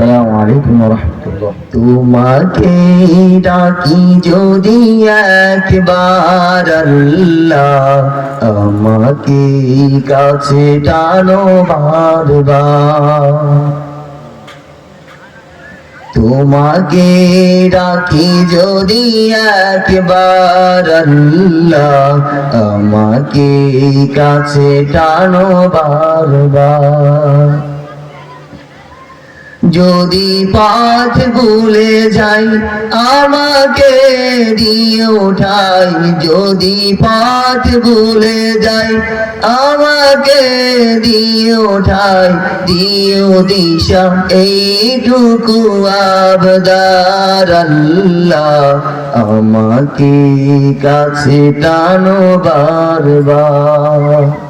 আসসালামু আলাইকুম রহমতুল্লাহ তোমাকে ডাকি যদি একবার আল্লাহ আমাকে কাছে টানো বারবার। তোমাকে ডাকি যদি একবার আল্লাহ আমাকে কাছে টানো বারবার। যদি পথ ভুলে যাই, আমাকে দিয়ে ওঠাই। যদি পথ ভুলে যাই, আমাকে দিয়ে ঠাই দিও দিশা, এইটুকু আবদার আল্লাহ আমাকে কাছে টানো বারবার।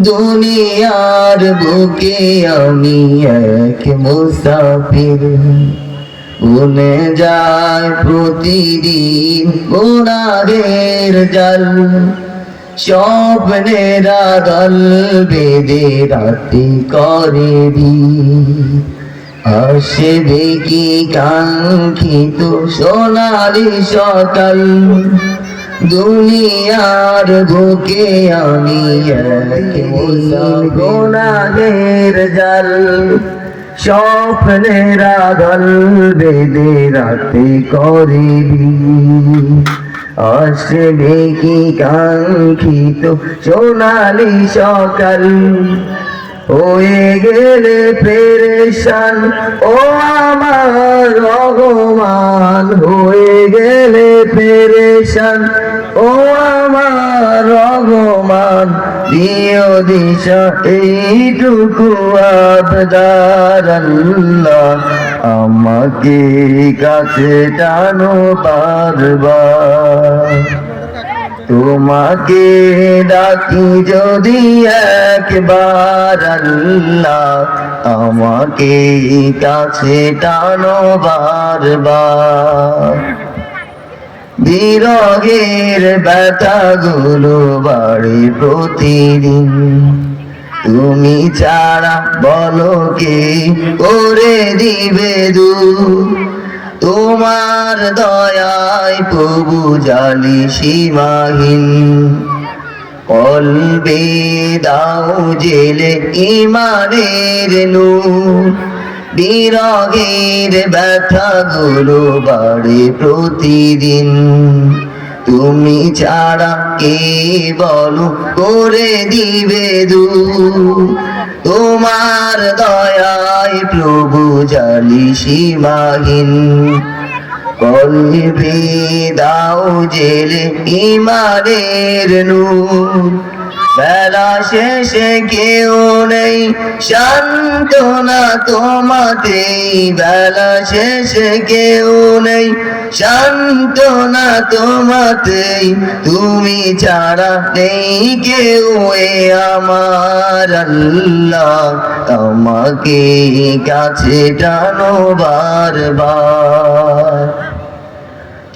দুনিয়ার বুকে আমি এক মুসাফির। উনে যায় প্রতিদিন গুণাহের জল। স্বপ্নেরা দল বেদে রাতে করে দি আসবে কি কাঙ্ক্ষিত সোনালি সকাল? দুনিয়ার বুকে আমি গোনাগের জল, স্বপ্নের আগল বেদে রাতে করিবি। আসবে কি কাঙ্ক্ষিত সোনালি সকাল হয়ে গেলে পেরেশান, ও আমার রহমান, হয়ে গেলে পেরেশান, ও আমার রহমান, দিও দিশা, এইটুকু আবদার আমাকে কাছে টানো পারবার তোমাকে ডাকি যদি একবার আল্লাহ আমাকে কাছে টানো বারবার। বিরগের ব্যথাগুলো বাড়ে প্রতিদিন। তুমি ছাড়া বলো কে করে দিবে দূর? তোমার দয়ায় প্রভু জালি সীমাহীন। কলবে দাও জেলে ইমানের নূর। বিরগের ব্যথাগুলো বাড়ে প্রতিদিন। তুমি ছাড়া কে বলো, করে দিবে দু তোমার দয়ায় প্রভু জালি সীমাহীন। কলবে দাও জেলে ইমানের নূর। বেলা শেষে কেউ নেই শান্ত না তোমাতে বেলা শেষে কেউ নেই শান্ত না তোমাতেই। তুমি ছাড়া নেই কেউ এ আমার আল্লাহ। তোমাকে কাছে টানো বারবার।